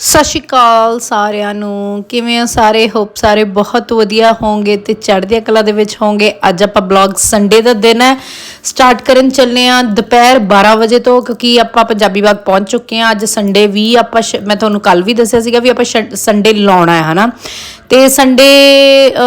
ਸਤਿ ਸ਼੍ਰੀ ਅਕਾਲ ਸਾਰਿਆਂ ਨੂੰ। ਕਿਵੇਂ ਆ ਸਾਰੇ? ਹੋਪ ਸਾਰੇ ਬਹੁਤ ਵਧੀਆ ਹੋਵੋਗੇ ਤੇ ਚੜ੍ਹਦੀਆਂ ਕਲਾ ਦੇ ਵਿੱਚ ਹੋਵੋਗੇ ਅੱਜ ਆਪਾਂ ਬਲੌਗ ਸੰਡੇ ਦਾ ਦਿਨ ਹੈ। ਸਟਾਰਟ ਕਰਨ ਚੱਲੇ ਆ ਦੁਪਹਿਰ 12 ਵਜੇ ਤੋਂ ਕਿਉਂਕਿ ਆਪਾਂ ਪੰਜਾਬੀ ਬਾਗ ਪਹੁੰਚ ਚੁੱਕੇ ਆ ਅੱਜ ਸੰਡੇ ਵੀ ਆਪਾਂ ਸ਼- ਮੈਂ ਤੁਹਾਨੂੰ ਕੱਲ ਵੀ ਦੱਸਿਆ ਸੀਗਾ ਵੀ ਆਪਾਂ ਸੰਡੇ ਲਾਉਣਾ ਹੈ, ਹਨਾ? ਤੇ ਸੰਡੇ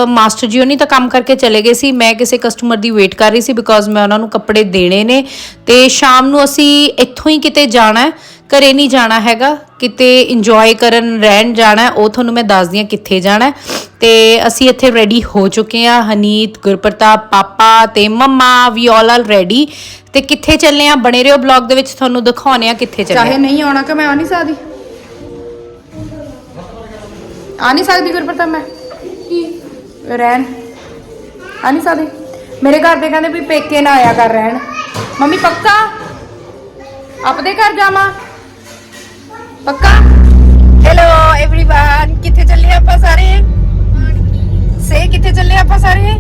ਮਾਸਟਰ ਜੀ ਹੋਣੀ ਤਾਂ ਕੰਮ ਕਰਕੇ ਚਲੇ ਗਏ ਸੀ। ਮੈਂ ਕਿਸੇ ਕਸਟਮਰ ਦੀ ਵੇਟ ਕਰ ਰਹੀ ਸੀ ਬਿਕੋਜ਼ ਮੈਂ ਉਹਨਾਂ ਨੂੰ ਕੱਪੜੇ ਦੇਣੇ ਨੇ। ਤੇ ਸ਼ਾਮ ਨੂੰ ਅਸੀਂ ਇੱਥੋਂ ਹੀ ਕਿਤੇ ਜਾਣਾ ਹੈ। ਘਰੇ ਨਹੀਂ ਜਾਣਾ ਹੈਗਾ, ਕਿਤੇ ਇੰਜੋਏ ਕਰਨ, ਰਹਿਣ ਜਾਣਾ, ਉਹ ਤੁਹਾਨੂੰ ਮੈਂ ਦੱਸਦੀ ਹਾਂ ਕਿੱਥੇ ਜਾਣਾ ਤੇ ਅਸੀਂ ਇੱਥੇ ਰੈਡੀ ਹੋ ਚੁੱਕੇ ਆ ਹਨੀਤ, ਗੁਰਪ੍ਰਤਾਪ, ਪਾਪਾ ਤੇ ਮੰਮਾ ਵੀ ਆਲ ਆਰ ਰੈਡੀ ਤੇ ਕਿੱਥੇ ਚੱਲੇ ਆ ਬਣੇ ਰਹੋ ਬਲੌਗ ਦੇ ਵਿੱਚ, ਤੁਹਾਨੂੰ ਦਿਖਾਉਣੇ ਆ ਕਿੱਥੇ ਚੱਲੇ ਚਾਹੇ ਨਹੀਂ ਆਉਣਾ ਕਿ ਮੈਂ ਆ ਨਹੀਂ ਸਕਦੀ? ਆ ਨਹੀਂ ਸਕਦੀ ਗੁਰਪ੍ਰਤਾਪ ਮੈਂ? ਕੀ? ਰਹਿਣ। ਆ ਨਹੀਂ ਸਕਦੀ? ਮੇਰੇ ਘਰ ਦੇ ਕਹਿੰਦੇ ਵੀ ਪੇਕੇ ਨਾ ਆਇਆ ਕਰ ਰਹਿਣ। ਮੰਮੀ, ਪੱਕਾ? ਆਪਦੇ ਘਰ ਜਾਵਾਂ? ਪੱਕਾ ਹੈਲੋ एवरीवन ਕਿੱਥੇ ਚੱਲੇ ਆਪਾਂ ਸਾਰੇ ਸੇ ਕਿੱਥੇ ਚੱਲੇ ਆਪਾਂ ਸਾਰੇ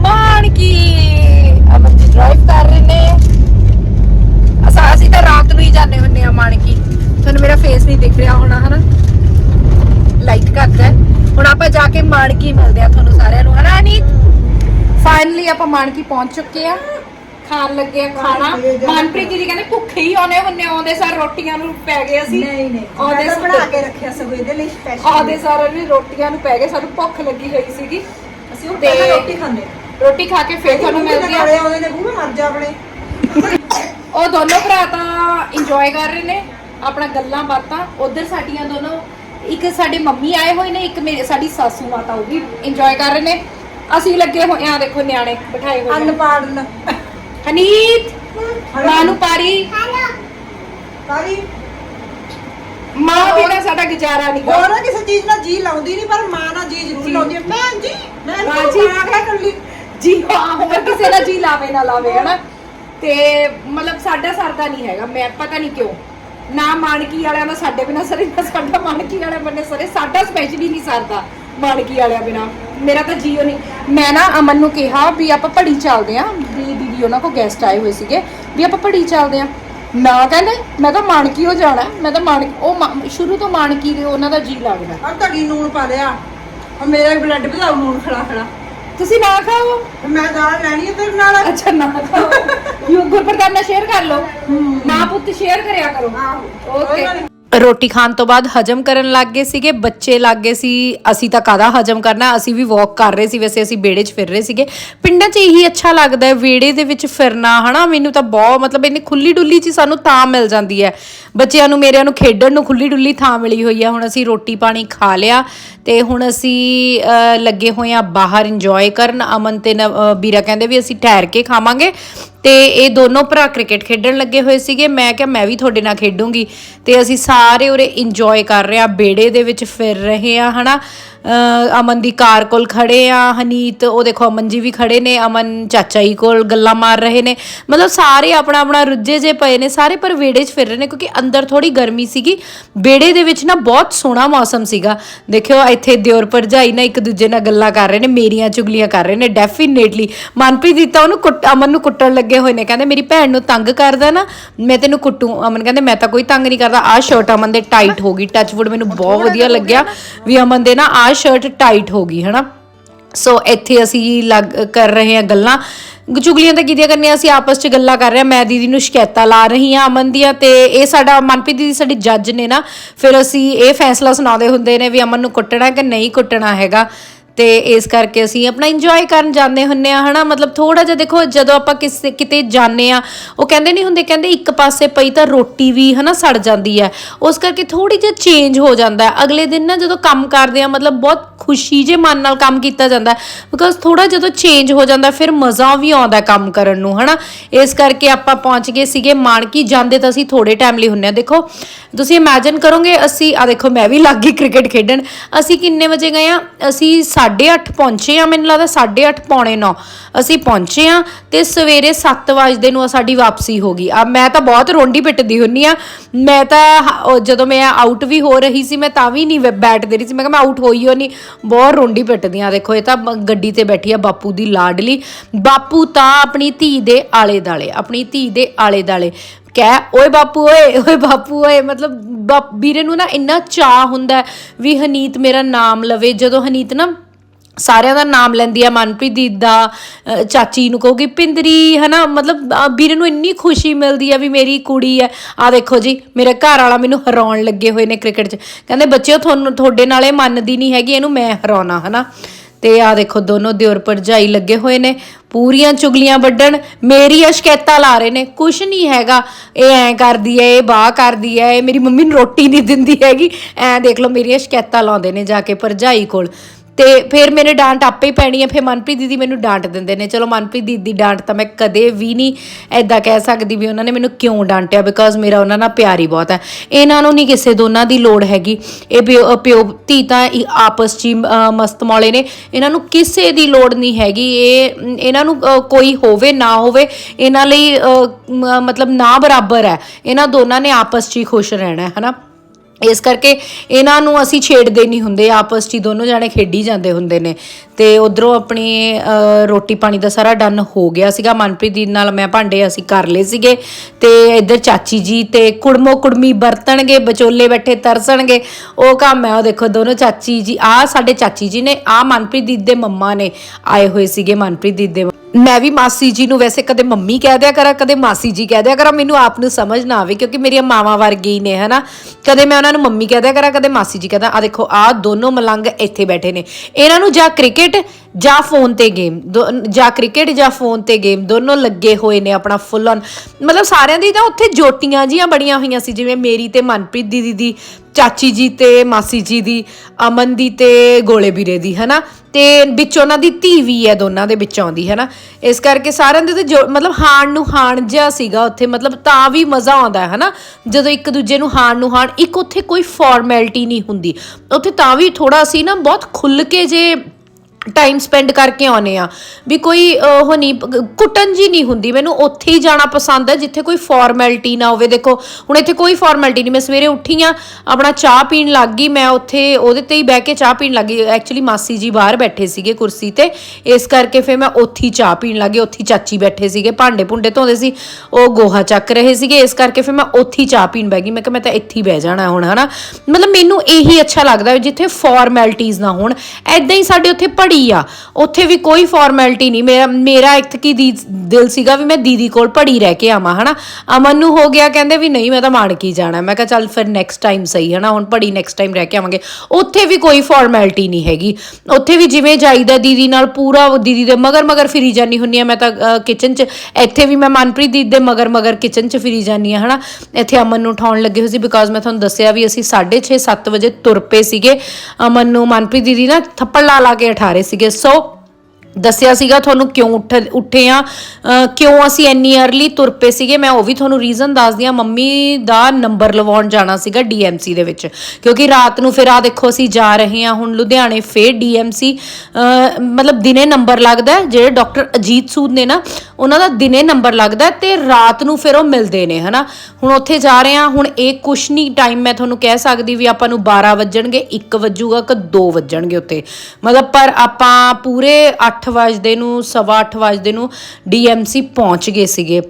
ਮਾਨਕੀ ਆਪਾਂ ਜੀ ਡਰਾਈਵ ਕਰ ਰਹੇ ਨੇ ਅਸਾਂ ਅਸੀਂ ਤਾਂ ਰਾਤ ਨੂੰ ਹੀ ਜਾਂਦੇ ਹੁੰਦੇ ਆ ਮਾਨਕੀ ਤੁਹਾਨੂੰ ਮੇਰਾ ਫੇਸ ਨਹੀਂ ਦਿਖ ਰਿਹਾ ਹੋਣਾ ਹਨਾ ਲਾਈਟ ਘੱਟ ਹੈ ਹੁਣ ਆਪਾਂ ਜਾ ਕੇ ਮਾਨਕੀ ਮਿਲਦੇ ਆ ਤੁਹਾਨੂੰ ਸਾਰਿਆਂ ਨੂੰ ਹਨਾ ਅਨੀਤ ਫਾਈਨਲੀ ਆਪਾਂ ਮਾਨਕੀ ਪਹੁੰਚ ਚੁੱਕੇ ਆ ਖਾਣ ਲੱਗੇ ਆ ਖਾਣਾ ਮਨਪ੍ਰੀਤ ਜੀ ਕਹਿੰਦੇ ਭੁੱਖੇ ਹੀ ਆਉਣੇ ਹੁੰਨੇ ਆਉਂਦੇ ਸਾਰ ਰੋਟੀਆਂ ਨੂੰ ਪੈ ਗਏ ਅਸੀਂ। ਨਹੀਂ ਨਹੀਂ। ਆਉਂਦੇ ਮੈਂ ਬਣਾ ਕੇ ਰੱਖਿਆ ਸਗੋਂ ਇਹਦੇ ਲਈ ਸਪੈਸ਼ਲ ਆਉਂਦੇ ਸਾਰ ਵੀ ਰੋਟੀਆਂ ਨੂੰ ਪੈ ਗਏ ਸਾਨੂੰ ਭੁੱਖ ਲੱਗੀ ਹੋਈ ਸੀਗੀ। ਅਸੀਂ ਤੇ- ਪਹਿਲਾਂ ਰੋਟੀ ਖਾਂਦੇ ਰੋਟੀ ਖਾ ਕੇ ਫੇਰ ਤੁਹਾਨੂੰ ਮਿਲਦੀ ਆ। ਆਉਂਦੇ ਨੇ ਬੂਹੇ ਮਰ ਜਾ ਆਪਣੇ। ਉਹ ਦੋਨੋਂ ਭਰਾ ਤਾਂ ਇੰਜੋਏ ਕਰ ਰਹੇ ਨੇ ਆਪਣਾ ਗੱਲਾਂ ਬਾਤਾਂ। ਉਧਰ ਸਾਡੀਆਂ ਦੋਨੋਂ ਇੱਕ ਸਾਡੇ ਮੰਮੀ ਆਏ ਹੋਏ ਨੇ ਇੱਕ ਮੇਰੇ ਸਾਡੀ ਸਾਸੂ ਮਾਤਾ ਉਹ ਵੀ ਇੰਜੋਏ ਕਰ ਰਹੇ ਨੇ। ਅਸੀਂ ਲੱਗੇ ਹੋਏ ਆ ਦੇਖੋ ਨਿਆਣੇ ਬਿਠਾਏ ਹੋਏ ਅੰਨ ਨੇ ਪਾੜਨ। ਹਨੀਤ ਮਾਂ ਨੂੰ ਪਾਰੀ। ਸਾਰੀ ਮਾਂ ਬਿਨਾ ਸਾਡਾ ਗੁਜ਼ਾਰਾ ਨਹੀਂ ਹੋਰ ਨਾ ਕਿਸੇ ਚੀਜ਼ ਨਾਲ ਜੀ ਲਾਉਂਦੀ ਨਹੀਂ ਪਰ ਮਾਂ ਨਾਲ ਜੀ ਜ਼ਰੂਰ ਲਾਉਂਦੀ ਹੈ ਮੈਂ ਜੀ ਮੈਂ ਮਾਂ ਜੀ। ਜੀ ਕੱਲੀ ਜੀ ਹਾਂ ਹੋਰ ਕਿਸੇ ਦਾ ਜੀ ਲਾਵੇ ਨਾ ਲਾਵੇ ਹਨਾ? ਤੇ ਮਤਲਬ ਸਾਡਾ ਸਰਦਾ ਨਹੀਂ ਹੈਗਾ ਮੈਂ ਪਤਾ ਨਹੀਂ ਕਿਉਂ। ਨਾ ਮਾਨਕੀ ਵਾਲਿਆਂ ਦਾ ਸਾਡੇ ਬਿਨਾ ਸਰੇ ਨਾ ਸਾਡਾ ਮਾਨਕੀ ਵਾਲਿਆਂ ਬੰਨੇ ਸਰੇ ਸਾਡਾ ਸਪੈਸ਼ਲੀ ਨਹੀਂ ਸਰਦਾ। ਮਾਨਕੀ ਵਾਲਿਆਂ ਬਿਨਾ। ਮੇਰਾ ਤਾਂ ਜੀਓ ਨਹੀਂ। ਮੈਂ ਨਾ ਅਮਨ ਨੂੰ ਕਿਹਾ ਵੀ ਆਪਾਂ ਪੜੀ ਚੱਲਦੇ ਆਂ। ਵੀ ਦੀਦੀ ਉਹਨਾਂ ਕੋ ਗੈਸਟ ਆਏ ਹੋਏ ਸੀਗੇ। ਵੀ ਆਪਾਂ ਪੜੀ ਚੱਲਦੇ ਆਂ। ਨਾ ਕਹਿੰਦੇ ਮੈਂ ਤਾਂ ਮਾਨਕੀ ਹੋ ਜਾਣਾ। ਮੈਂ ਤਾਂ ਮਾਨਕੀ ਉਹ ਮਾ- ਸ਼ੁਰੂ ਤੋਂ ਮਾਨਕੀ ਦੇ ਉਹਨਾਂ ਦਾ ਜੀ ਲੱਗਦਾ। ਆ ਧੜੀ ਨੂਣ ਪਾ ਲਿਆ। ਆ ਮੇਰਾ ਬਲੱਡ ਵਧਾਉ ਨੂਣ ਖੜਾ ਖੜਾ। ਤੁਸੀਂ ਨਾ ਖਾਓ। ਤੇ ਮੈਂ ਦਾਲ ਲੈਣੀ ਹੈ ਤੇਰੇ ਨਾਲ। ਅੱਛਾ ਨਾ ਖਾਓ। ਯੂ ਗੁਰਪ੍ਰਤਾਪ ਨਾਲ ਸ਼ੇਅਰ ਕਰ ਲਓ। ਮਾਂ ਪੁੱਤ ਸ਼ੇਅਰ ਕਰਿਆ ਕਰੋ। ਆਹੋ। ਓਕੇ ਰੋਟੀ ਖਾਣ ਤੋਂ ਬਾਅਦ ਹਜਮ ਕਰਨ ਲੱਗ ਗਏ ਸੀਗੇ, ਬੱਚੇ ਲੱਗ ਗਏ ਸੀ, ਅਸੀਂ ਤਾਂ ਕਾਦਾ ਹਜਮ ਕਰਨਾ, ਅਸੀਂ ਵੀ ਵਾਕ ਕਰ ਰਹੇ ਸੀ, ਵੈਸੇ ਅਸੀਂ ਵਿਹੜੇ 'ਚ ਫਿਰ ਰਹੇ ਸੀਗੇ। ਪਿੰਡਾਂ 'ਚ ਇਹੀ ਅੱਛਾ ਲੱਗਦਾ ਹੈ, ਵਿਹੜੇ ਦੇ ਵਿੱਚ ਫਿਰਨਾ, ਹਨਾ, ਮੈਨੂੰ ਤਾਂ ਬਹੁਤ, ਮਤਲਬ ਇੰਨੀ ਖੁੱਲੀ ਡੁੱਲੀ 'ਚ ਸਾਨੂੰ ਤਾਂ ਮਿਲ ਜਾਂਦੀ ਹੈ। ਬੱਚਿਆਂ ਨੂੰ, ਮੇਰਿਆਂ ਨੂੰ ਖੇਡਣ ਨੂੰ ਖੁੱਲੀ ਡੁੱਲੀ ਥਾਂ ਮਿਲੀ ਹੋਈ ਆ। ਹੁਣ ਅਸੀਂ ਰੋਟੀ ਪਾਣੀ ਖਾ ਲਿਆ ਤੇ ਹੁਣ ਅਸੀਂ ਲੱਗੇ ਹੋਏ ਆ ਬਾਹਰ ਇੰਜੋਏ ਕਰਨ। ਅਮਨ ਤੇ ਨਵ- ਵੀਰਾ ਕਹਿੰਦੇ ਵੀ ਅਸੀਂ ਠਹਿਰ ਕੇ ਖਾਵਾਂਗੇ। ਤੇ ਇਹ ਦੋਨੋਂ ਭਰਾ ਕ੍ਰਿਕਟ ਖੇਡਣ ਲੱਗੇ ਹੋਏ ਸੀਗੇ। ਮੈਂ ਕਿਹਾ, ਮੈਂ ਵੀ ਤੁਹਾਡੇ ਨਾਲ ਖੇਡੂੰਗੀ। ਤੇ ਅਸੀਂ ਸਾਰੇ ਉਰੇ ਇੰਜੋਏ ਕਰ ਰਹੇ ਆ। ਬੇੜੇ ਦੇ ਵਿੱਚ ਫਿਰ ਰਹੇ ਆ, ਹਨਾ? ਅਹ ਅਮਨ ਦੀ ਕਾਰ ਕੋਲ ਖੜੇ ਆ ਹਨੀਤ ਉਹ ਦੇਖੋ ਅਮਨ ਜੀ ਵੀ ਖੜੇ ਨੇ ਅਮਨ ਚਾਚਾ ਜੀ ਕੋਲ ਗੱਲਾਂ ਮਾਰ ਰਹੇ ਨੇ। ਮਤਲਬ ਸਾਰੇ ਆਪਣਾ ਆਪਣਾ ਰੁੱਝੇ ਜੇ ਪਏ ਨੇ ਸਾਰੇ ਪਰ ਵਿਹੜੇ 'ਚ ਫਿਰ ਰਹੇ ਨੇ ਕਿਉਂਕਿ ਅੰਦਰ ਥੋੜੀ ਗਰਮੀ ਸੀਗੀ। ਵਿਹੜੇ ਦੇ ਵਿੱਚ ਨਾ ਬਹੁਤ ਸੋਹਣਾ ਮੌਸਮ ਸੀਗਾ। ਦੇਖਿਓ ਇੱਥੇ ਦਿਓਰ ਭਰਜਾਈ ਨਾ ਇੱਕ ਦੂਜੇ ਨਾਲ ਗੱਲਾਂ ਕਰ ਰਹੇ ਨੇ ਮੇਰੀਆਂ ਚੁਗਲੀਆਂ ਕਰ ਰਹੇ ਨੇ ਡੈਫੀਨੇਟਲੀ ਮਨਪ੍ਰੀਤ ਦੀ ਤਾਂ ਉਹਨੂੰ ਕੁੱਟ ਅਮਨ ਨੂੰ ਕੁੱਟਣ ਲੱਗੇ ਹੋਏ ਨੇ ਕਹਿੰਦੇ ਮੇਰੀ ਭੈਣ ਨੂੰ ਤੰਗ ਕਰਦਾ ਨਾ ਮੈਂ ਤੈਨੂੰ ਕੁੱਟੂ। ਅਮਨ ਕਹਿੰਦੇ ਮੈਂ ਤਾਂ ਕੋਈ ਤੰਗ ਨਹੀਂ ਕਰਦਾ। ਆਹ ਸ਼ਰਟ ਅਮਨ ਦੇ ਟਾਈਟ ਹੋ ਗਈ ਟੱਚਵੁੱਡ ਮੈਨੂੰ ਬਹੁਤ ਵਧੀਆ ਲੱਗਿਆ ਵੀ ਅਮਨ ਦੇ ਨਾ ਆਹ ਸ਼ਰਟ ਟਾਈਟ ਹੋ ਗਈ, ਹਨਾ? ਸੋ ਇੱਥੇ ਅਸੀਂ ਲੱਗ ਕਰ ਰਹੇ ਹਾਂ ਗੱਲਾਂ। ਚੁਗਲੀਆਂ ਤਾਂ ਕਿਹਦੀਆਂ ਕਰਨੀਆਂ? ਅਸੀਂ ਆਪਸ 'ਚ ਗੱਲਾਂ ਕਰ ਰਹੇ ਹਾਂ। ਮੈਂ ਦੀਦੀ ਨੂੰ ਸ਼ਿਕਾਇਤਾਂ ਲਾ ਰਹੀ ਹਾਂ ਅਮਨ ਦੀਆਂ ਤੇ ਇਹ ਸਾਡਾ, ਮਨਪ੍ਰੀਤ ਦੀਦੀ ਸਾਡੀ ਜੱਜ ਨੇ ਨਾ, ਫਿਰ ਅਸੀਂ ਇਹ ਫੈਸਲਾ ਸੁਣਾਉਂਦੇ ਹੁੰਦੇ ਨੇ ਵੀ ਅਮਨ ਨੂੰ ਕੁੱਟਣਾ ਕਿ ਨਹੀਂ ਕੁੱਟਣਾ ਹੈਗਾ। ਤੇ ਇਸ ਕਰਕੇ ਅਸੀਂ ਆਪਣਾ ਇੰਜੋਏ ਕਰਨ ਜਾਂਦੇ ਹੁੰਨੇ ਆ, ਹਨਾ? ਮਤਲਬ ਥੋੜਾ ਜਿਹਾ ਦੇਖੋ, ਜਦੋਂ ਆਪਾਂ ਕਿਸੇ, ਕਿਤੇ ਜਾਂਦੇ ਆ, ਉਹ ਕਹਿੰਦੇ ਨਹੀਂ ਹੁੰਦੇ, ਕਹਿੰਦੇ ਇੱਕ ਪਾਸੇ ਪਈ ਤਾਂ ਰੋਟੀ ਵੀ, ਹਨਾ, ਸੜ ਜਾਂਦੀ ਹੈ। ਉਸ ਕਰਕੇ ਥੋੜੀ ਜਿਹੀ ਚੇਂਜ ਹੋ ਜਾਂਦਾ ਹੈ। ਅਗਲੇ ਦਿਨ ਨਾ ਜਦੋਂ ਕੰਮ ਕਰਦੇ ਆ, ਮਤਲਬ ਬਹੁਤ ਖੁਸ਼ੀ ਜੇ ਮਨ ਨਾਲ ਕੰਮ ਕੀਤਾ ਜਾਂਦਾ ਬਿਕਾਜ਼ ਥੋੜਾ ਜਦੋਂ ਚੇਂਜ ਹੋ ਜਾਂਦਾ, ਫਿਰ ਮਜ਼ਾ ਵੀ ਆਉਂਦਾ ਕੰਮ ਕਰਨ ਨੂੰ, ਹਨਾ? ਇਸ ਕਰਕੇ ਆਪਾਂ ਪਹੁੰਚ ਗਏ ਸੀਗੇ ਮਾਨਕੀ, ਜਾਂਦੇ ਤਾਂ ਅਸੀਂ ਥੋੜੇ ਟਾਈਮ ਲਈ ਹੁੰਨੇ ਆ। ਦੇਖੋ, ਤੁਸੀਂ ਇਮੇਜਿਨ ਕਰੋਗੇ, ਅਸੀਂ ਆ ਦੇਖੋ, ਮੈਂ ਵੀ ਲੱਗ ਗਈ ਕ੍ਰਿਕਟ ਖੇਡਣ। ਅਸੀਂ ਕਿੰਨੇ ਵਜੇ ਗਏ ਆ? ਅਸੀਂ 8:30 ਪਹੁੰਚੇ ਆ, ਮੈਨੂੰ ਲੱਗਦਾ 8:30 ਪੌਣੇ 9 ਅਸੀਂ ਪਹੁੰਚੇ ਆ ਤੇ ਸਵੇਰੇ 7 ਵਜੇ ਨੂੰ ਸਾਡੀ ਵਾਪਸੀ ਹੋ ਗਈ। ਆ, ਮੈਂ ਤਾਂ ਬਹੁਤ ਰੋਂਡੀ ਪਿੱਟਦੀ ਹੁੰਨੀ ਆ। ਮੈਂ ਤਾਂ ਜਦੋਂ ਮੈਂ ਆਊਟ ਵੀ ਹੋ ਰਹੀ ਸੀ, ਮੈਂ ਤਾਂ ਵੀ ਨਹੀਂ ਵ- ਰਹੀ ਸੀ। ਮੈਂ ਕਿਹਾ ਮੈਂ ਆਊਟ ਹੋਈ ਹੋ ਨਹੀਂ। ਬਹੁਤ ਰੋਂਡੀ ਪਿੱਟਦੀ ਆ। ਦੇਖੋ, ਇਹ ਤਾਂ ਗੱਡੀ ਤੇ ਬੈਠੀ ਆ ਬਾਪੂ ਦੀ ਲਾਡਲੀ। ਬਾਪੂ ਤਾਂ ਆਪਣੀ ਧੀ ਦੇ ਆਲੇ ਦਾਲੇ ਆਪਣੀ ਧੀ ਦੇ ਆਲੇ ਦਾਲੇ ਕਹਿ, ਓਏ ਬਾਪੂ, ਓਏ ਓਏ ਬਾਪੂ, ਓਏ। ਮਤਲਬ ਬਾਪ- ਵੀਰੇ ਨੂੰ ਨਾ ਇੰਨਾ ਚਾਹ ਹੁੰਦਾ ਵੀ ਹਨੀਤ ਮੇਰਾ ਨਾਮ ਲਵੇ। ਜਦੋਂ ਹਨੀਤ ਨਾ ਸਾਰਿਆਂ ਦਾ ਨਾਮ ਲੈਂਦੀ ਆ, ਮਨਪ੍ਰੀਤ ਦੀ ਦਾ, ਅਹ, ਚਾਚੀ ਨੂੰ ਕਹੂਗੀ, ਪਿੰਦਰੀ, ਹਨਾ, ਮਤਲਬ, ਅਹ, ਵੀਰੇ ਨੂੰ ਇੰਨੀ ਖੁਸ਼ੀ ਮਿਲਦੀ ਆ ਵੀ ਮੇਰੀ ਕੁੜੀ ਹੈ ਆ ਦੇਖੋ ਜੀ, ਮੇਰੇ ਘਰ ਵਾਲਾ ਮੈਨੂੰ ਹਰਾਉਣ ਲੱਗੇ ਹੋਏ ਨੇ ਕ੍ਰਿਕਟ 'ਚ। ਕਹਿੰਦੇ, ਬੱਚਿਓ, ਤੁਹਾਨੂੰ, ਤੁਹਾਡੇ ਨਾਲ ਇਹ ਮੰਨਦੀ ਨਹੀਂ ਹੈਗੀ, ਇਹਨੂੰ ਮੈਂ ਹਰਾਉਣਾ, ਹਨਾ। ਤੇ ਆ ਦੇਖੋ, ਦੋਨੋਂ ਦਿਓਰ ਭਰਜਾਈ ਲੱਗੇ ਹੋਏ ਨੇ, ਪੂਰੀਆਂ ਚੁਗਲੀਆਂ ਵੱਢਣ ਮੇਰੀ ਸ਼ਿਕਾਇਤਾਂ ਲਾ ਰਹੇ ਨੇ। ਕੁਛ ਨਹੀਂ ਹੈਗਾ, ਇਹ ਐਂ ਕਰਦੀ ਐ, ਇਹ ਬਾਹ ਕਰਦੀ ਐ, ਇਹ ਮੇਰੀ ਮੰਮੀ ਨੂੰ ਰੋਟੀ ਨਹੀਂ ਦਿੰਦੀ ਹੈਗੀ। ਐਂ ਦੇਖ ਲਓ, ਮੇਰੀਆਂ ਸ਼ਿਕਾਇਤਾਂ ਲਾਉਂਦੇ ਨੇ ਜਾ ਕੇ ਭਰਜਾਈ ਕੋਲ। ਤੇ ਫਿਰ ਮੇਰੇ ਡਾਂਟ ਆਪੇ ਹੀ ਪੈਣੀ ਹੈ ਫਿਰ ਮਨਪ੍ਰੀਤ ਦੀਦੀ ਮੈਨੂੰ ਡਾਂਟ ਦਿੰਦੇ ਨੇ। ਚਲੋ ਮਨਪ੍ਰੀਤ ਦੀਦੀ ਡਾਂਟ ਤਾਂ ਮੈਂ ਕਦੇ ਵੀ ਨਹੀਂ ਐਦਾਂ ਕਹਿ ਸਕਦੀ ਵੀ ਉਹਨਾਂ ਨੇ ਮੈਨੂੰ ਕਿਉਂ ਡਾਂਟਿਆ ਬਿਕਾਜ਼ ਮੇਰਾ ਉਹਨਾਂ ਨਾਲ ਪਿਆਰ ਹੀ ਬਹੁਤ ਹੈ। ਇਹਨਾਂ ਨੂੰ ਨਹੀਂ ਕਿਸੇ ਦੋਨਾਂ ਦੀ ਲੋੜ ਹੈਗੀ। ਇਹ ਪਿਓ ਪਿਓ ਧੀ ਤਾਂ ਇਹ ਆਪਸ 'ਚ ਹੀ, ਅਹ, ਮਸਤ ਮੌਲੇ ਨੇ। ਇਹਨਾਂ ਨੂੰ ਕਿਸੇ ਦੀ ਲੋੜ ਨਹੀਂ ਹੈਗੀ। ਇਹ ਇਹਨਾਂ ਨੂੰ ਕੋਈ ਹੋਵੇ ਨਾ ਹੋਵੇ ਇਹਨਾਂ ਲਈ ਮਤਲਬ ਨਾ ਬਰਾਬਰ ਹੈ। ਇਹਨਾਂ ਦੋਨਾਂ ਨੇ ਆਪਸ 'ਚ ਹੀ ਖੁਸ਼ ਰਹਿਣਾ ਹੈ ਹਨਾ? ਇਸ ਕਰਕੇ ਇਹਨਾਂ ਨੂੰ ਅਸੀਂ ਛੇੜਦੇ ਨਹੀਂ ਹੁੰਦੇ, ਆਪਸ 'ਚ ਹੀ ਦੋਨੋਂ ਜਾਣੇ ਖੇਡੀ ਜਾਂਦੇ ਹੁੰਦੇ ਨੇ। ਤੇ ਉਧਰੋਂ ਆਪਣੀ ਰੋਟੀ ਪਾਣੀ ਦਾ ਸਾਰਾ ਡਨ ਹੋ ਗਿਆ ਸੀਗਾ। ਮਨਪ੍ਰੀਤ ਦੀ ਨਾਲ ਮੈਂ ਭਾਂਡੇ ਅਸੀਂ ਕਰ ਲਏ ਸੀਗੇ। ਤੇ ਇੱਧਰ ਚਾਚੀ ਜੀ ਤੇ ਕੁੜਮੋ ਕੁੜਮੀ ਵਰਤਣਗੇ, ਵਿਚੋਲੇ ਬੈਠੇ ਤਰਸਣਗੇ। ਉਹ ਕੰਮ ਹੈ, ਉਹ ਦੇਖੋ ਦੋਨੋਂ ਚਾਚੀ ਜੀ ਆ ਸਾਡੇ ਚਾਚੀ ਜੀ ਨੇ ਆ ਮਨਪ੍ਰੀਤ ਦੀ ਦੇ ਮੰਮਾ ਨੇ ਆਏ ਹੋਏ ਸੀਗੇ, ਮਨਪ੍ਰੀਤ ਦੀ ਦੇ ਮੈਂ ਵੀ ਮਾਸੀ ਜੀ ਨੂੰ ਵੈਸੇ ਕਦੇ ਮੰਮੀ ਕਹਿ ਦਿਆ ਕਰਾਂ, ਕਦੇ ਮਾਸੀ ਜੀ ਕਹਿ ਦਿਆ ਕਰਾਂ, ਮੈਨੂੰ ਆਪ ਨੂੰ ਸਮਝ ਨਾ ਆਵੇ ਕਿਉਂਕਿ ਮੇਰੀਆਂ ਮਾਵਾਂ ਵਰਗੇ ਹੀ ਨੇ, ਹਨਾ? ਕਦੇ ਮੈਂ ਉਹਨਾਂ ਨੂੰ ਮੰਮੀ ਕਹਿ ਦਿਆ ਕਰਾਂ, ਕਦੇ ਮਾਸੀ ਜੀ ਕਹਦਾ ਆ ਦੇਖੋ ਆ ਦੋਨੋਂ ਮਲੰਗ ਇੱਥੇ ਬੈਠੇ ਨੇ। ਇਹਨਾਂ ਨੂੰ ਜਾਂ ਕ੍ਰਿਕਟ ਜਾਂ ਫੋਨ ਤੇ ਗੇਮ ਜਾਂ ਕ੍ਰਿਕਟ ਜਾਂ ਫੋਨ ਤੇ ਗੇਮ, ਦੋਨੋਂ ਲੱਗੇ ਹੋਏ ਨੇ ਆਪਣਾ ਫੁੱਲ ਔਨ ਮਤਲਬ ਸਾਰਿਆਂ ਦੀ ਤਾਂ ਉੱਥੇ ਜੋਟੀਆਂ ਜੀਆਂ ਬੜੀਆਂ ਹੋਈਆਂ ਸੀ, ਜਿਵੇਂ ਮੇਰੀ ਤੇ ਮਨਪ੍ਰੀਤ ਦੀਦੀ ਦੀ ਚਾਚੀ ਜੀ ਤੇ ਮਾਸੀ ਜੀ ਦੀ, ਅਮਨ ਦੀ ਤੇ ਗੋਲੇ ਵੀਰੇ ਦੀ, ਹਨਾ? ਤੇ ਵਿੱਚ ਉਹਨਾਂ ਦੀ ਧੀ ਵੀ ਹੈ, ਦੋਨਾਂ ਦੇ ਵਿੱਚ ਆਉਂਦੀ ਹੈ ਨਾ ਇਸ ਕਰਕੇ ਸਾਰਿਆਂ ਦੇ ਤੇ ਜੋ- ਮਤਲਬ ਹਾਣ ਨੂੰ ਹਾਣ ਜਿਹਾ ਸੀਗਾ ਉੱਥੇ, ਮਤਲਬ ਤਾਂ ਵੀ ਮਜ਼ਾ ਆਉਂਦਾ ਹੈ ਹਨਾ? ਜਦੋਂ ਇੱਕ ਦੂਜੇ ਨੂੰ ਹਾਣ ਨੂੰ ਹਾਣ, ਇੱਕ ਉੱਥੇ ਕੋਈ ਫਾਰਮੈਲਿਟੀ ਨਹੀਂ ਹੁੰਦੀ। ਉੱਥੇ ਤਾਂ ਵੀ ਥੋੜਾ ਸੀ ਨਾ, ਬਹੁਤ ਖੁੱਲ ਕੇ ਜੇ ਟਾਈਮ ਸਪੈਂਡ ਕਰਕੇ ਆਉਨੇ ਆ ਵੀ ਕੋਈ ਉਹ ਨਹੀਂ ਕੁੱਟਣ ਜੀ ਨਹੀਂ ਹੁੰਦੀ। ਮੈਨੂੰ ਉੱਥੇ ਹੀ ਜਾਣਾ ਪਸੰਦ ਹੈ, ਜਿੱਥੇ ਕੋਈ ਫਾਰਮੈਲਿਟੀ ਨਾ ਹੋਵੇ। ਦੇਖੋ, ਹੁਣ ਇੱਥੇ ਕੋਈ ਫਾਰਮੈਲਿਟੀ ਨਹੀਂ। ਮੈਂ ਸਵੇਰੇ ਉੱਠੀ ਆ ਆਪਣਾ ਚਾਹ ਪੀਣ ਲੱਗ ਗਈ। ਮੈਂ ਉੱਥੇ ਉਹਦੇ ਤੇ ਹੀ ਬਹਿ ਕੇ ਚਾਹ ਪੀਣ ਲੱਗੀ। ਐਕਚੁਅਲੀ ਮਾਸੀ ਜੀ ਬਾਹਰ ਬੈਠੇ ਸੀਗੇ ਕੁਰਸੀ ਤੇ। ਇਸ ਕਰਕੇ ਫਿਰ ਮੈਂ ਉੱਥੇ ਹੀ ਚਾਹ ਪੀਣ ਲੱਗੀ। ਉੱਥੇ ਹੀ ਚਾਚੀ ਬੈਠੇ ਸੀਗੇ। ਭਾਂਡੇ ਭੁੰਡੇ ਧੋਂਦੇ ਸੀ। ਉਹ ਗੋਹਾ ਚੱਕ ਰਹੇ ਸੀਗੇ। ਇਸ ਕਰਕੇ ਫਿਰ ਮੈਂ ਉੱਥੇ ਹੀ ਚਾਹ ਪੀਣ ਬਹਿ ਗਈ। ਮੈਂ ਕਿਹਾ, ਮੈਂ ਤਾਂ ਇੱਥੇ ਹੀ ਬਹਿ ਜਾਣਾ ਹੁਣ, ਹਨਾ? ਮਤਲਬ ਮੈਨੂੰ ਇਹੀ ਅੱਛਾ ਲੱਗਦਾ ਜਿੱਥੇ ਫਾਰਮੈਲਿਟੀਆਂ ਨਾ ਹੋਣ। ਐਦਾਂ ਹੀ ਸਾਡੇ ਉੱਥੇ ਪੜੀ ਆ, ਉੱਥੇ ਵੀ ਕੋਈ ਫਾਰਮੈਲਿਟੀ ਨਹੀਂ। ਮੇਰਾ ਮੇਰਾ ਇੱਕ ਕੀ ਦੀ, ਦਿਲ ਸੀਗਾ ਵੀ ਮੈਂ ਦੀਦੀ ਕੋਲ ਪੜੀ ਰਹਿ ਕੇ ਆਵਾਂ, ਹਨਾ? ਅਮਨ ਨੂੰ ਹੋ ਗਿਆ, ਕਹਿੰਦੇ ਵੀ ਨਹੀਂ, ਮੈਂ ਤਾਂ ਮਾਣਕੀ ਜਾਣਾ। ਮੈਂ ਕਿਹਾ, ਚੱਲ ਫਿਰ ਨੈਕਸਟ ਟਾਈਮ ਸਹੀ, ਹਨਾ? ਹੁਣ ਪੜੀ ਨੈਕਸਟ ਟਾਈਮ ਰਹਿ ਕੇ ਆਵਾਂਗੇ। ਉੱਥੇ ਵੀ ਕੋਈ ਫਾਰਮੈਲਿਟੀ ਨਹੀਂ ਹੈਗੀ। ਉੱਥੇ ਵੀ ਜਿਵੇਂ ਜਾਈਦਾ ਦੀਦੀ ਨਾਲ ਪੂਰਾ ਦੀਦੀ ਦੇ ਮਗਰ ਮਗਰ ਫਿਰੀ ਜਾਨੀ ਹੁੰਨੀ ਆ। ਮੈਂ ਤਾਂ ਕਿਚਨ 'ਚ, ਇੱਥੇ ਵੀ ਮੈਂ ਮਨਪ੍ਰੀਤ ਦੀਦੀ ਦੇ ਮਗਰ ਮਗਰ ਕਿਚਨ 'ਚ ਫਿਰੀ ਜਾਨੀ ਆ, ਹਨਾ? ਇੱਥੇ ਅਮਨ ਨੂੰ ਉਠਾਉਣ ਲੱਗੇ ਹੋਏ ਸੀ ਬਿਕਾਜ਼ ਮੈਂ ਤੁਹਾਨੂੰ ਦੱਸਿਆ ਵੀ ਅਸੀਂ 6:30 7 ਵਜੇ ਤੁਰ ਪਏ ਸੀਗੇ। ਅਮਨ ਨੂੰ ਮਨਪ੍ਰੀਤ ਦੀਦੀ ਨਾ ਥੱਪੜ ਲਾ ਲਾ ਕੇ ਉਠਾ ਰਹੇ ਸੀਗੇ ਸੋ ਦੱਸਿਆ ਸੀਗਾ, ਤੁਹਾਨੂੰ ਕਿਉਂ ਉੱਠ, ਉੱਠੇ ਆ? ਕਿਉਂ ਅਸੀਂ ਇੰਨੀ अर्ਲੀ ਤੁਰ ਪਏ ਸੀਗੇ? ਮੈਂ ਉਹ ਵੀ ਤੁਹਾਨੂੰ ਰੀਜ਼ਨ ਦੱਸਦੀ ਆ, ਮੰਮੀ ਦਾ ਨੰਬਰ ਲਵਾਉਣ ਜਾਣਾ ਸੀਗਾ ਡੀਐਮਸੀ ਦੇ ਵਿੱਚ। ਕਿਉਂਕਿ ਰਾਤ ਨੂੰ ਫਿਰ ਆ ਦੇਖੋ, ਅਸੀਂ ਜਾ ਰਹੇ ਆ, ਹੁਣ ਲੁਧਿਆਣੇ ਫੇਰ ਡੀਐਮਸੀ ਮਤਲਬ ਦਿਨੇ ਨੰਬਰ ਲੱਗਦਾ ਜਿਹੜੇ ਡਾਕਟਰ ਅਜੀਤ ਸੂਦ ਨੇ ਨਾ, ਉਹਨਾਂ ਦਾ ਦਿਨੇ ਨੰਬਰ ਲੱਗਦਾ ਹੈ ਤੇ ਰਾਤ ਨੂੰ ਫਿਰ ਉਹ ਮਿਲਦੇ ਨੇ, ਹਨਾ? ਹੁਣ ਉੱਥੇ ਜਾ ਰਹੇ ਆ, ਹੁਣ ਇਹ ਕੁਛ ਨਹੀਂ ਟਾਈਮ ਮੈਂ ਤੁਹਾਨੂੰ ਕਹਿ ਸਕਦੀ ਵੀ ਆਪਾਂ ਨੂੰ 12 ਵੱਜਣਗੇ 1 ਵੱਜੂਗਾ ਕਿ 2 ਵੱਜਣਗੇ ਉੱਥੇ। ਮਤਲਬ ਪਰ ਆਪਾਂ ਪੂਰੇ 8 ਵਜੇ ਨੂੰ, ਸਵਾ ਅੱਠ ਵਜੇ ਨੂੰ ਡੀਐਮਸੀ ਪਹੁੰਚ ਗਏ ਸੀਗੇ।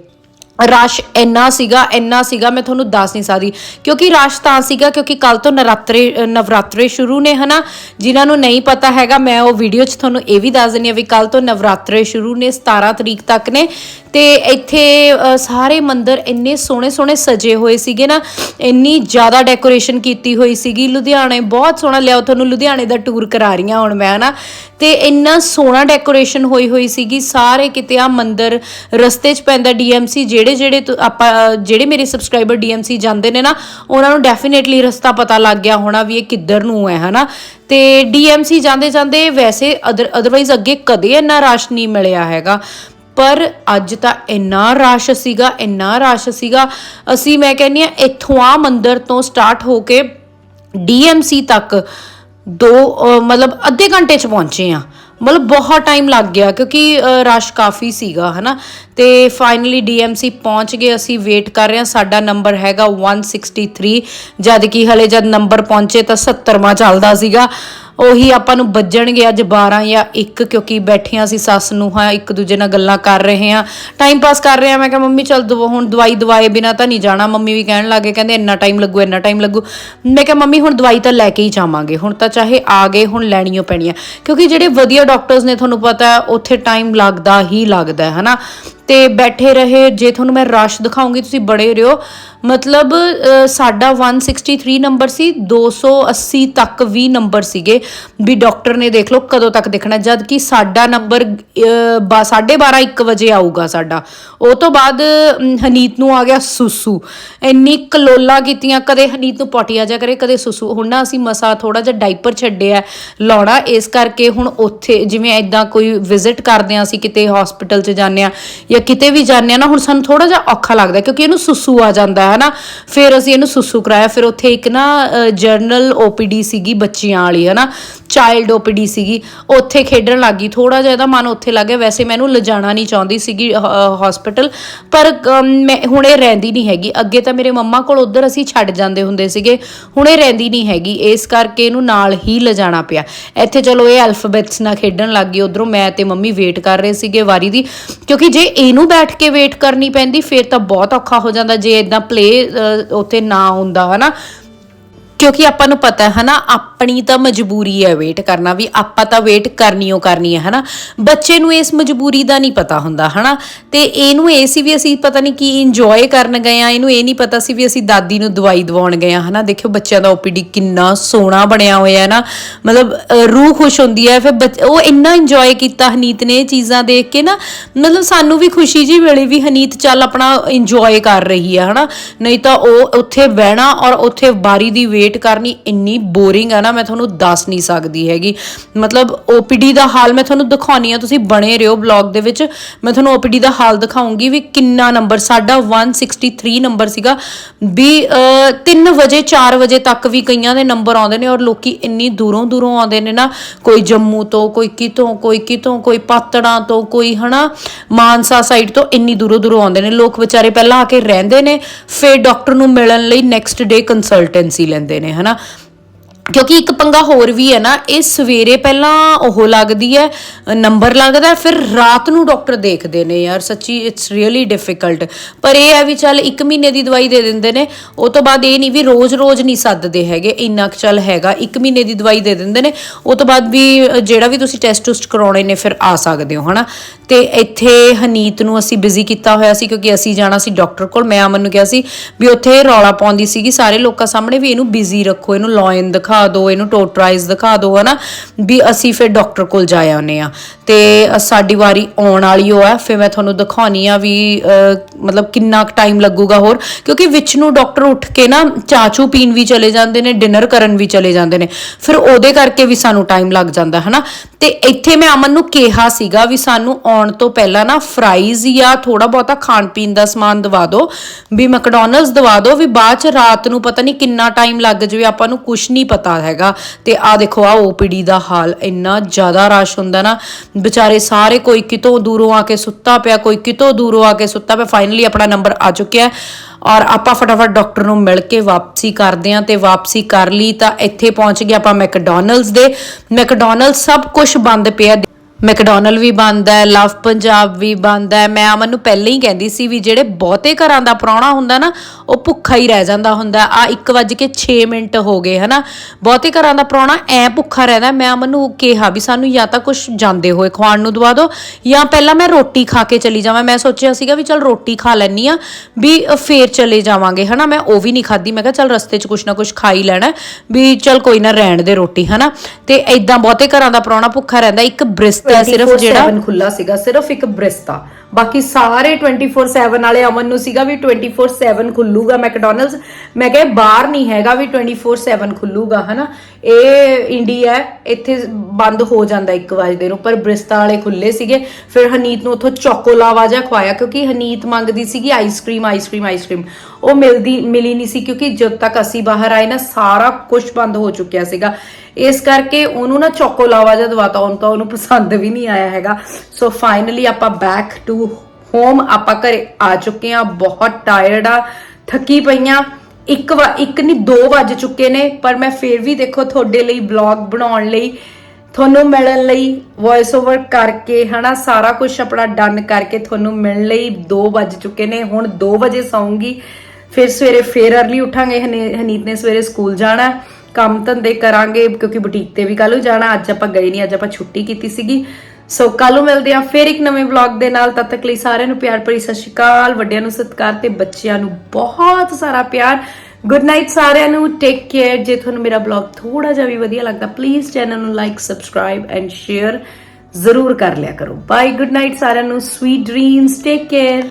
ਰਸ਼ ਇੰਨਾ ਸੀਗਾ ਇੰਨਾ ਸੀਗਾ, ਮੈਂ ਤੁਹਾਨੂੰ ਦੱਸ ਨਹੀਂ ਸਕਦੀ। ਕਿਉਂਕਿ ਰਸ਼ ਤਾਂ ਸੀਗਾ, ਕਿਉਂਕਿ ਕੱਲ ਤੋਂ ਨਰਾਤਰੇ, ਨਵਰਾਤਰੇ ਸ਼ੁਰੂ ਨੇ, ਹਨਾ? ਜਿਨ੍ਹਾਂ ਨੂੰ ਨਹੀਂ ਪਤਾ ਹੈਗਾ, ਮੈਂ ਉਹ ਵੀਡੀਓ 'ਚ ਤੁਹਾਨੂੰ ਇਹ ਵੀ ਦੱਸ ਦਿੰਦੀ ਆ ਵੀ ਕੱਲ ਤੋਂ ਨਵਰਾਤਰੇ ਸ਼ੁਰੂ ਨੇ 17 ਤਰੀਕ ਤੱਕ ਨੇ। ਤੇ ਇੱਥੇ ਸਾਰੇ ਮੰਦਰ ਇੰਨੇ ਸੋਹਣੇ ਸੋਹਣੇ ਸਜੇ ਹੋਏ ਸੀਗੇ ਨਾ, ਇੰਨੀ ਜ਼ਿਆਦਾ ਡੈਕੋਰੇਸ਼ਨ ਕੀਤੀ ਹੋਈ ਸੀਗੀ। ਲੁਧਿਆਣੇ ਬਹੁਤ ਸੋਹਣਾ ਲਿਆ ਤੁਹਾਨੂੰ ਲੁਧਿਆਣੇ ਦਾ ਟੂਰ ਕਰਾ ਰਹੀ ਹਾਂ ਹੁਣ ਮੈਂ, ਹਨਾ? ਤੇ ਇੰਨਾ ਸੋਹਣਾ ਡੈਕੋਰੇਸ਼ਨ ਹੋਈ ਹੋਈ ਸੀਗੀ। ਸਾਰੇ ਕਿਤੇ ਆ ਮੰਦਰ ਰਸਤੇ 'ਚ ਪੈਂਦਾ ਡੀਐਮਸੀ ਜਿਹੜੇ ਜਿਹੜੇ ਤੁ- ਆਪਾਂ, ਜਿਹੜੇ ਮੇਰੇ ਸਬਸਕ੍ਰਾਈਬਰ ਡੀਐਮਸੀ ਜਾਂਦੇ ਨੇ ਨਾ, ਉਹਨਾਂ ਨੂੰ ਡੈਫੀਨੇਟਲੀ ਰਸਤਾ ਪਤਾ ਲੱਗ ਗਿਆ ਹੋਣਾ ਵੀ ਇਹ ਕਿੱਧਰ ਨੂੰ ਹੈ, ਹਨਾ? ਤੇ ਡੀਐਮਸੀ ਜਾਂਦੇ ਜਾਂਦੇ ਵੈਸੇ ਅਦਰਵਾਈਜ਼ ਅੱਗੇ ਕਦੇ ਇੰਨਾ ਰਸ਼ ਨਹੀਂ ਮਿਲਿਆ ਹੈਗਾ। ਪਰ ਅੱਜ ਤਾਂ ਇੰਨਾ ਰਸ਼ ਸੀਗਾ, ਇੰਨਾ ਰਸ਼ ਸੀਗਾ। ਅਸੀਂ, ਮੈਂ ਕਹਿੰਨੀ ਆ ਇੱਥੋਂ ਆ ਮੰਦਰ ਤੋਂ ਸਟਾਰਟ ਹੋ ਕੇ ਡੀਐਮਸੀ ਤੱਕ ਦੋ ਮਤਲਬ ਅੱਧੇ ਘੰਟੇ ਚ ਪਹੁੰਚੇ ਆ ਮਤਲਬ ਬਹੁਤ ਟਾਈਮ ਲੱਗ ਗਿਆ ਕਿਉਂਕਿ ਰਸ਼ ਕਾਫੀ ਸੀਗਾ, ਹਨਾ? ਤੇ ਫਾਈਨਲੀ ਡੀਐਮਸੀ ਪਹੁੰਚ ਗਏ। ਅਸੀਂ ਵੇਟ ਕਰ ਰਹੇ ਹਾਂ। ਸਾਡਾ ਨੰਬਰ ਹੈਗਾ 163 ਜਦ ਕਿ ਹਲੇ ਜਦ ਨੰਬਰ ਪਹੁੰਚੇ ਤਾਂ 70ਵਾਂ ਚੱਲਦਾ ਸੀਗਾ। ਉਹੀ ਆਪਾਂ ਨੂੰ ਵੱਜਣਗੇ ਅੱਜ 12 ਜਾਂ 1 ਕਿਉਂਕਿ ਬੈਠੀਆਂ ਸੀ ਸੱਸ ਨੂੰ ਹਾਂ ਇੱਕ ਦੂਜੇ ਨਾਲ ਗੱਲਾਂ ਕਰ ਰਹੇ ਹਾਂ। ਟਾਈਮ ਪਾਸ ਕਰ ਰਹੇ ਹਾਂ ਮੈਂ ਕਿਹਾ, ਮੰਮੀ, ਚੱਲ ਦਵਾ, ਹੁਣ ਦਵਾਈ ਦਵਾਏ ਬਿਨਾ ਤਾਂ ਨਹੀਂ ਜਾਣਾ। ਮੰਮੀ ਵੀ ਕਹਿਣ ਲੱਗੇ ਕਹਿੰਦੇ, ਇੰਨਾ ਟਾਈਮ ਲੱਗੂ, ਇੰਨਾ ਟਾਈਮ ਲੱਗੂ। ਮੈਂ ਕਿਹਾ, ਮੰਮੀ, ਹੁਣ ਦਵਾਈ ਤਾਂ ਲੈ ਕੇ ਹੀ ਜਾਵਾਂਗੇ। ਹੁਣ ਤਾਂ ਚਾਹੇ ਆ ਗਏ, ਹੁਣ ਲੈਣੀਓ ਪੈਣੀ ਆ ਕਿਉਂਕਿ ਜਿਹੜੇ ਵਧੀਆ ਡਾਕਟਰਸ ਨੇ, ਤੁਹਾਨੂੰ ਪਤਾ, ਉੱਥੇ ਟਾਈਮ ਲੱਗਦਾ ਹੀ ਲੱਗਦਾ ਹੈ, ਹਨਾ? ਤੇ ਬੈਠੇ ਰਹੇ। ਜੇ ਤੁਹਾਨੂੰ ਮੈਂ ਰਸ਼ ਦਿਖਾਉਂਗੀ ਤੁਸੀਂ ਬੜੇ ਰਿਓ ਮਤਲਬ ਅ, ਸਾਡਾ 163 ਨੰਬਰ ਸੀ 280 ਤੱਕ ਵੀ ਨੰਬਰ ਸੀਗੇ। ਵੀ ਡਾਕਟਰ ਨੇ ਦੇਖ ਲਓ ਕਦੋਂ ਤੱਕ ਦੇਖਣਾ। ਜਦ ਕਿ ਸਾਡਾ ਨੰਬਰ 12:30 1 ਵਜੇ ਆਊਗਾ ਸਾਡਾ। ਉਹ ਤੋਂ ਬਾਅਦ ਹਨੀਤ ਨੂੰ ਆ ਗਿਆ ਸੁਸੂ। ਇੰਨੀ ਕਲੋਲਾ ਕੀਤੀਆਂ ਕਦੇ ਹਨੀਤ ਨੂੰ ਪੋਟੀਆ ਆ ਜਾ ਕਰੇ ਕਦੇ ਸੁਸੂ। ਹੁਣ ਨਾ ਅਸੀਂ ਮਸਾ ਥੋੜਾ ਜਿਹਾ ਡਾਈਪਰ ਛੱਡਿਆ ਲਾਉਣਾ ਇਸ ਕਰਕੇ ਹੁਣ ਉੱਥੇ ਜਿਵੇਂ ਐਦਾਂ ਕੋਈ ਵਿਜ਼ਿਟ ਕਰਦੇ ਆ ਅਸੀਂ ਕਿਤੇ ਹਸਪੀਟਲ 'ਚ ਜਾਂਦੇ ਆ ਜਾਂ ਕਿਤੇ ਵੀ ਜਾਂਦੇ ਆ ਨਾ, ਹੁਣ ਸਾਨੂੰ ਥੋੜਾ ਜਿਹਾ ਔਖਾ ਲੱਗਦਾ ਕਿਉਂਕਿ ਇਹਨੂੰ ਸੁਸੂ ਆ ਜਾਂਦਾ ਹੈ ਨਾ। ਫਿਰ ਅਸੀਂ ਇਹਨੂੰ ਸੁਸੂ ਕਰਾਇਆ, ਫਿਰ ਉੱਥੇ ਇੱਕ ਨਾ ਜਰਨਲ ਓਪੀਡੀ ਸੀਗੀ ਬੱਚੀਆਂ ਵਾਲੀ, ਹੈ ਨਾ। ਚਾਈਲਡ ਓਪੀਡੀ ਸੀਗੀ, ਉੱਥੇ ਖੇਡਣ ਲੱਗੀ ਥੋੜਾ ਜਿਹਾ ਇਹਦਾ ਮਨ ਉੱਥੇ ਲੱਗ ਗਿਆ। ਵੈਸੇ ਮੈਨੂੰ ਲਿਜਾਣਾ ਨਹੀਂ ਚਾਹੁੰਦੀ ਸੀਗੀ ਹਸਪੀਟਲ ਪਰ ਮੈਂ ਹੁਣ ਇਹ ਰਹਿੰਦੀ ਨਹੀਂ ਹੈਗੀ। ਅੱਗੇ ਤਾਂ ਮੇਰੇ ਮੰਮਾ ਕੋਲ ਉਧਰ ਅਸੀਂ ਛੱਡ ਜਾਂਦੇ ਹੁੰਦੇ ਸੀਗੇ। ਹੁਣ ਇਹ ਰਹਿੰਦੀ ਨਹੀਂ ਹੈਗੀ। ਇਸ ਕਰਕੇ ਇਹਨੂੰ ਨਾਲ ਹੀ ਲਿਜਾਣਾ ਪਿਆ। ਇੱਥੇ ਚਲੋ ਇਹ ਅਲਫਾਬੈਟਸ ਨਾਲ ਖੇਡਣ ਲੱਗ ਗਈ। ਉਧਰੋਂ ਮੈਂ ਤੇ ਮੰਮੀ ਵੇਟ ਕਰ ਰਹੇ ਸੀਗੇ ਵਾਰੀ ਦੀ। ਕਿਉਂਕਿ ਜੇ ਇਹਨੂੰ ਬੈਠ ਕੇ ਵੇਟ ਕਰਨੀ ਪੈਂਦੀ, ਫਿਰ ਤਾਂ ਬਹੁਤ ਔਖਾ ਹੋ ਜਾਂਦਾ। ਜੇ ਇਦਾਂ ਪਲੇ ਉੱਥੇ ਨਾ ਹੁੰਦਾ, ਹਨਾ। ਕਿਉਂਕਿ ਆਪਾਂ ਨੂੰ ਪਤਾ ਹੈ, ਹਨਾ ਆਪਣੀ ਤਾਂ ਮਜਬੂਰੀ ਹੈ ਵੇਟ ਕਰਨਾ ਵੀ ਆਪਾਂ ਤਾਂ ਵੇਟ ਕਰਨੀ ਓ ਕਰਨੀ ਹੈ, ਹਨਾ? ਬੱਚੇ ਨੂੰ ਇਸ ਮਜਬੂਰੀ ਦਾ ਨਹੀਂ ਪਤਾ ਹੁੰਦਾ, ਹਨਾ? ਤੇ ਇਹਨੂੰ ਇਹ ਸੀ ਵੀ ਅਸੀਂ ਪਤਾ ਨਹੀਂ ਕੀ ਇੰਜੋਏ ਕਰਨ ਗਏ ਆ, ਇਹਨੂੰ ਇਹ ਨਹੀਂ ਪਤਾ ਸੀ ਵੀ ਅਸੀਂ ਦਾਦੀ ਨੂੰ ਦਵਾਈ ਦਵਾਉਣ ਗਏ ਆ, ਹਨਾ? ਦੇਖਿਓ ਬੱਚਿਆਂ ਦਾ ਓਪੀਡੀ ਕਿੰਨਾ ਸੋਹਣਾ ਬਣਿਆ ਹੋਇਆ ਹੈ ਨਾ? ਮਤਲਬ ਰੂਹ ਖੁਸ਼ ਹੁੰਦੀ ਹੈ, ਫਿਰ ਬੱਚ- ਉਹ ਇੰਨਾ ਇੰਜੋਏ ਕੀਤਾ ਹਨੀਤ ਨੇ ਇਹ ਚੀਜ਼ਾਂ ਦੇਖ ਕੇ ਨਾ, ਮਤਲਬ ਸਾਨੂੰ ਵੀ ਖੁਸ਼ੀ ਜੀ ਮਿਲੀ ਵੀ ਹਨੀਤ ਚੱਲ ਆਪਣਾ ਇੰਜੋਏ ਕਰ ਰਹੀ ਹੈ, ਹਨਾ? ਨਹੀਂ ਤਾਂ ਉਹ ਉੱਥੇ ਬਹਿਣਾ ਔਰ ਉੱਥੇ ਬਾਰੀ ਦੀ ਵੇਟ ਕਰਨੀ ਇੰਨੀ ਬੋਰਿੰਗ ਹੈ ਨਾ ਮੈਂ ਤੁਹਾਨੂੰ ਦੱਸ ਨਹੀਂ ਸਕਦੀ ਹੈਗੀ। ਮਤਲਬ ਓਪੀਡੀ ਦਾ ਹਾਲ ਮੈਂ ਤੁਹਾਨੂੰ ਦਿਖਾਉਣੀ ਆ, ਤੁਸੀਂ ਬਣੇ ਰਹੋ ਬਲੌਗ ਦੇ ਵਿੱਚ। ਮੈਂ ਤੁਹਾਨੂੰ ਓਪੀਡੀ ਦਾ ਹਾਲ ਦਿਖਾਉਂਗੀ ਵੀ ਕਿੰਨਾ ਨੰਬਰ, ਸਾਡਾ 163 ਨੰਬਰ ਸੀਗਾ। ਵੀ 3 ਵਜੇ 4 ਵਜੇ ਤੱਕ ਵੀ ਕਈਆਂ ਦੇ ਨੰਬਰ ਆਉਂਦੇ ਨੇ ਔਰ ਲੋਕੀ ਇੰਨੀ ਦੂਰੋਂ ਦੂਰੋਂ ਆਉਂਦੇ ਨੇ ਨਾ, ਕੋਈ ਜੰਮੂ ਤੋਂ, ਕੋਈ ਕਿਤੋਂ ਕੋਈ ਕਿਤੋਂ, ਕੋਈ ਪਾਤੜਾਂ ਤੋਂ, ਕੋਈ ਹਨਾ, ਮਾਨਸਾ ਸਾਈਡ ਤੋਂ ਇੰਨੀ ਦੂਰੋਂ ਦੂਰੋਂ ਆਉਂਦੇ ਨੇ। ਲੋਕ ਵਿਚਾਰੇ ਪਹਿਲਾਂ ਆ ਕੇ ਰਹਿੰਦੇ ਨੇ, ਫਿਰ ਡਾਕਟਰ ਨੂੰ ਮਿਲਣ ਲਈ ਨੈਕਸਟ ਡੇ ਕੰਸਲਟੈਂਸੀ ਲੈਂਦੇ ਨੇ, ਹਨਾ। ਕਿਉਂਕਿ ਇੱਕ ਪੰਗਾ ਹੋਰ ਵੀ ਹੈ ਨਾ, ਇਹ ਸਵੇਰੇ ਪਹਿਲਾਂ ਉਹ ਲੱਗਦੀ ਹੈ, ਨੰਬਰ ਲੱਗਦਾ ਫਿਰ ਰਾਤ ਨੂੰ ਡਾਕਟਰ ਦੇਖਦੇ ਨੇ ਯਾਰ, ਸੱਚੀ ਇਟਸ ਰੀਅਲੀ ਡਿਫਿਕਲਟ ਪਰ ਇਹ ਹੈ ਵੀ ਚੱਲ 1 ਮਹੀਨੇ ਦੀ ਦਵਾਈ ਦੇ ਦਿੰਦੇ ਨੇ, ਉਹ ਤੋਂ ਬਾਅਦ ਇਹ ਨਹੀਂ ਵੀ ਰੋਜ਼-ਰੋਜ਼ ਨਹੀਂ ਸੱਦਦੇ ਹੈਗੇ, ਇੰਨਾ ਕੁ ਚੱਲ ਹੈਗਾ 1 ਮਹੀਨੇ ਦੀ ਦਵਾਈ ਦੇ ਦਿੰਦੇ ਨੇ, ਉਹ ਤੋਂ ਬਾਅਦ ਵੀ ਜਿਹੜਾ ਵੀ ਤੁਸੀਂ ਟੈਸਟ ਟੁਸਟ ਕਰਾਉਣੇ ਨੇ, ਫਿਰ ਆ ਸਕਦੇ ਹੋ, ਹਨਾ? ਤੇ ਇੱਥੇ ਹਨੀਤ ਨੂੰ ਅਸੀਂ ਬਿਜ਼ੀ ਕੀਤਾ ਹੋਇਆ ਸੀ, ਕਿਉਂਕਿ ਅਸੀਂ ਜਾਣਾ ਸੀ ਡਾਕਟਰ ਕੋਲ, ਮੈਂ ਅਮਨ ਨੂੰ ਕਿਹਾ ਸੀ ਵੀ ਉੱਥੇ ਰੌਲਾ ਪਾਉਂਦੀ ਸੀਗੀ, ਸਾਰੇ ਲੋਕਾਂ ਸਾਹਮਣੇ ਵੀ ਇਹਨੂੰ ਬਿਜ਼ੀ ਰੱਖੋ, ਇਹਨੂੰ ਲਾਇਨ ਦਿਖਾ ਦਿਓ, ਇਹਨੂੰ ਟੋਟਰਾਈਜ਼ ਦਿਖਾ ਦਿਓ, ਹਨਾ? ਵੀ ਅਸੀਂ ਫਿਰ ਡਾਕਟਰ ਕੋਲ ਜਾ ਆਉਨੇ ਆ ਤੇ ਸਾਡੀ ਵਾਰੀ ਆਉਣ ਵਾਲੀ ਹੋ ਆ ਫਿਰ ਮੈਂ ਤੁਹਾਨੂੰ ਦਿਖਾਉਣੀ ਆ ਵੀ ਮਤਲਬ ਕਿੰਨਾ ਕੁ ਟਾਈਮ ਲੱਗੂਗਾ ਹੋਰ। ਕਿਉਂਕਿ ਵਿੱਚ ਨੂੰ ਡਾਕਟਰ ਉੱਠ ਕੇ ਨਾ ਚਾਚੂ ਪੀਣ ਵੀ ਚਲੇ ਜਾਂਦੇ ਨੇ ਡਿਨਰ ਕਰਨ ਵੀ ਚਲੇ ਜਾਂਦੇ ਨੇ। ਫਿਰ ਉਹਦੇ ਕਰਕੇ ਵੀ ਸਾਨੂੰ ਟਾਈਮ ਲੱਗ ਜਾਂਦਾ, ਹਨਾ? ਤੇ ਇੱਥੇ ਮੈਂ ਅਮਨ ਨੂੰ ਕਿਹਾ ਸੀਗਾ ਵੀ ਸਾਨੂੰ ਆਉਣ ਤੋਂ ਪਹਿਲਾਂ ਨਾ ਫਰਾਈਜ਼ ਜਾਂ ਥੋੜਾ ਬਹੁਤਾ ਖਾਣ ਪੀਣ ਦਾ ਸਮਾਨ ਦਵਾ ਦਿਓ। ਵੀ ਮੈਕਡੋਨਲਡਸ ਦਵਾ ਦਿਓ, ਵੀ ਬਾਅਦ ਚ ਰਾਤ ਨੂੰ ਪਤਾ ਨਹੀਂ ਕਿੰਨਾ ਟਾਈਮ ਲੱਗ ਜਾਵੇ, ਆਪਾਂ ਨੂੰ ਕੁਝ ਨਹੀਂ ਪਤਾ। ਪਤਾ ਹੈਗਾ। ਤੇ ਆ ਦੇਖੋ ਆ ਓਪੀਡੀ ਦਾ ਹਾਲ ਇੰਨਾ ਜ਼ਿਆਦਾ ਰਸ਼ ਹੁੰਦਾ ਨਾ। ਵਿਚਾਰੇ ਸਾਰੇ ਕੋਈ ਕਿਤੋਂ ਦੂਰੋਂ ਆ ਕੇ ਸੁੱਤਾ ਪਿਆ, ਕੋਈ ਕਿਤੋਂ ਦੂਰੋਂ ਆ ਕੇ ਸੁੱਤਾ ਪਿਆ। ਫਾਈਨਲੀ ਆਪਣਾ ਨੰਬਰ ਆ ਚੁੱਕਿਆ ਔਰ ਆਪਾਂ ਫਟਾਫਟ ਡਾਕਟਰ ਨੂੰ ਮਿਲ ਕੇ ਵਾਪਸੀ ਕਰਦੇ ਆਂ ਤੇ ਵਾਪਸੀ ਕਰ ਲਈ ਤਾਂ ਇੱਥੇ ਪਹੁੰਚ ਗਏ ਆਪਾਂ ਮੈਕਡੋਨਲਡਸ ਦੇ। ਮੈਕਡੋਨਲਡ ਸਭ ਕੁਝ ਬੰਦ ਪਿਆ। ਮੈਕਡੋਨਲ ਵੀ ਬੰਦ ਹੈ ਲਵ ਪੰਜਾਬ ਵੀ ਬਣਦਾ ਹੈ। ਮੈਂ ਅਮਨ ਨੂੰ ਪਹਿਲਾਂ ਹੀ ਕਹਿੰਦੀ ਸੀ ਵੀ ਜਿਹੜੇ ਬਹੁਤੇ ਘਰਾਂ ਦਾ ਪ੍ਰਾਹੁਣਾ ਹੁੰਦਾ ਨਾ ਉਹ ਭੁੱਖਾ ਹੀ ਰਹਿ ਜਾਂਦਾ ਹੁੰਦਾ। ਆ 1:06 ਮਿੰਟ ਹੋ ਗਏ ਹਨਾ? ਬਹੁਤੇ ਘਰਾਂ ਦਾ ਪ੍ਰਾਹੁਣਾ ਐ ਭੁੱਖਾ ਰਹਿੰਦਾ ਮੈਂ ਅਮਨ ਨੂੰ ਕਿਹਾ ਵੀ ਸਾਨੂੰ ਜਾਂ ਤਾਂ ਕੁਝ ਜਾਂਦੇ ਹੋਏ ਖਵਾਉਣ ਨੂੰ ਦਵਾ ਦਿਓ ਜਾਂ ਪਹਿਲਾਂ ਮੈਂ ਰੋਟੀ ਖਾ ਕੇ ਚਲੀ ਜਾਵਾਂ। ਮੈਂ ਸੋਚਿਆ ਸੀਗਾ ਵੀ ਚਲ ਰੋਟੀ ਖਾ ਲੈਣੀ ਆ ਵੀ ਅ, ਫੇਰ ਚਲੇ ਜਾਵਾਂਗੇ ਹਨਾ? ਮੈਂ ਉਹ ਵੀ ਨਹੀਂ ਖਾਧੀ। ਮੈਂ ਕਿਹਾ ਚਲ ਰਸਤੇ 'ਚ ਕੁਛ ਨਾ ਕੁਛ ਖਾ ਹੀ ਲੈਣਾ ਵੀ ਚਲ ਕੋਈ ਨਾ ਰਹਿਣ ਦੇ ਰੋਟੀ ਹਨਾ? ਤੇ ਐਦਾਂ ਬਹੁਤੇ ਘਰਾਂ ਦਾ ਪ੍ਰਾਹੁਣਾ ਭੁੱਖਾ ਰਹਿੰਦਾ। ਇੱਕ ਬ੍ਰਿਸਤਾ ਸਿਰਫ ਜਿਹੜਾ ਖੁੱਲਾ ਸੀਗਾ ਸਿਰਫ ਇੱਕ ਬ੍ਰਿਸਤਾ। ਬਾਕੀ ਸਾਰੇ 24/7 ਵਾਲੇ ਅਮਨ ਨੂੰ ਸੀਗਾ ਵੀ 24/7 ਖੁੱਲੂਗਾ ਮੈਕਡੋਨਲਡਸ ਮੈਂ ਕਿਹਾ ਬਾਹਰ ਨਹੀਂ ਹੈਗਾ ਵੀ 24/7 ਖੁੱਲੂਗਾ, ਹਨਾ? ਇਹ ਇੰਡੀਆ ਇੱਥੇ ਬੰਦ ਹੋ ਜਾਂਦਾ 1 ਵਜੇ ਨੂੰ ਪਰ ਬ੍ਰਿਸਤਾ ਵਾਲੇ ਖੁੱਲੇ ਸੀਗੇ। ਫਿਰ ਹਨੀਤ ਨੂੰ ਉੱਥੋਂ ਚੋਕੋਲਾਵਾ ਜਿਹਾ ਖਵਾਇਆ, ਕਿਉਂਕਿ ਹਨੀਤ ਮੰਗਦੀ ਸੀਗੀ ਆਈਸਕ੍ਰੀਮ ਆਈਸਕ੍ਰੀਮ ਆਈਸਕ੍ਰੀਮ ਉਹ ਮਿਲਦੀ, ਮਿਲੀ ਨਹੀਂ ਸੀ, ਕਿਉਂਕਿ ਜਦ ਤੱਕ ਅਸੀਂ ਬਾਹਰ ਆਏ ਨਾ, ਸਾਰਾ ਕੁਝ ਬੰਦ ਹੋ ਚੁੱਕਿਆ ਸੀਗਾ। ਇਸ ਕਰਕੇ ਉਹਨੂੰ ਨਾ ਚੋਕੋਲਾਵਾ ਜਿਹਾ ਦਵਾਤਾ ਉਹਨੂੰ ਤਾਂ ਉਹਨੂੰ ਪਸੰਦ ਵੀ ਨਹੀਂ ਆਇਆ ਹੈਗਾ। ਸੋ ਫਾਈਨਲੀ ਆਪਾਂ ਬੈਕ ਟੂ ਹੋਮ ਆਪਾਂ ਘਰੇ ਆ ਚੁੱਕੇ ਆ ਬਹੁਤ ਟਾਇਰਡ ਆ, ਥੱਕੀ ਪਈਆਂ ਇੱਕ ਵਾ ਇੱਕ ਨਹੀਂ ਦੋ ਵੱਜ ਚੁੱਕੇ ਨੇ, ਪਰ ਮੈਂ ਫੇਰ ਵੀ ਦੇਖੋ ਤੁਹਾਡੇ ਲਈ ਬਲੌਗ ਬਣਾਉਣ ਲਈ, ਤੁਹਾਨੂੰ ਮਿਲਣ ਲਈ ਵੌਇਸ ਓਵਰ ਕਰਕੇ, ਹਨਾ, ਸਾਰਾ ਕੁਝ ਆਪਣਾ ਡਨ ਕਰਕੇ ਤੁਹਾਨੂੰ ਮਿਲਣ ਲਈ 2 ਵੱਜ ਚੁੱਕੇ ਨੇ। ਹੁਣ 2 ਵਜੇ ਸੌਂਗੀ, ਫਿਰ ਸਵੇਰੇ ਫੇਰ ਅਰਲੀ ਉਠਾਂਗੇ, ਹਨੇ- ਹਨੀਤ ਨੇ ਸਵੇਰੇ ਸਕੂਲ ਜਾਣਾ, ਕੰਮ ਧੰਦੇ ਕਰਾਂਗੇ, ਕਿਉਂਕਿ ਬੁਟੀਕ ਤੇ ਵੀ ਕੱਲ ਜਾਣਾ, ਅੱਜ ਆਪਾਂ ਗਏ ਨਹੀਂ ਅੱਜ ਆਪਾਂ ਛੁੱਟੀ ਕੀਤੀ ਸੀਗੀ। ਸੋ ਕੱਲ ਨੂੰ ਮਿਲਦੇ ਆ ਫਿਰ ਇੱਕ ਨਵੇਂ ਵਲੌਗ ਦੇ ਨਾਲ। ਤਦ ਤੱਕ ਲਈ ਸਾਰਿਆਂ ਨੂੰ ਪਿਆਰ ਭਰੀ ਸਤਿ ਸ਼੍ਰੀ ਅਕਾਲ, ਵੱਡਿਆਂ ਨੂੰ ਸਤਿਕਾਰ ਤੇ ਬੱਚਿਆਂ ਨੂੰ ਬਹੁਤ ਸਾਰਾ ਪਿਆਰ। ਗੁੱਡ ਨਾਈਟ ਸਾਰਿਆਂ ਨੂੰ ਟੇਕ ਕੇਅਰ ਜੇ ਤੁਹਾਨੂੰ ਮੇਰਾ ਵਲੌਗ ਥੋੜਾ ਜਿਹਾ ਵੀ ਵਧੀਆ ਲੱਗਦਾ ਪਲੀਜ਼ ਚੈਨਲ ਨੂੰ ਲਾਈਕ ਸਬਸਕ੍ਰਾਈਬ ਐਂਡ ਸ਼ੇਅਰ ਜ਼ਰੂਰ ਕਰ ਲਿਆ ਕਰੋ। ਬਾਏ ਗੁੱਡ ਨਾਈਟ ਸਾਰਿਆਂ ਨੂੰ ਸਵੀਟ ਡ੍ਰੀਮਸ ਟੇਕ ਕੇਅਰ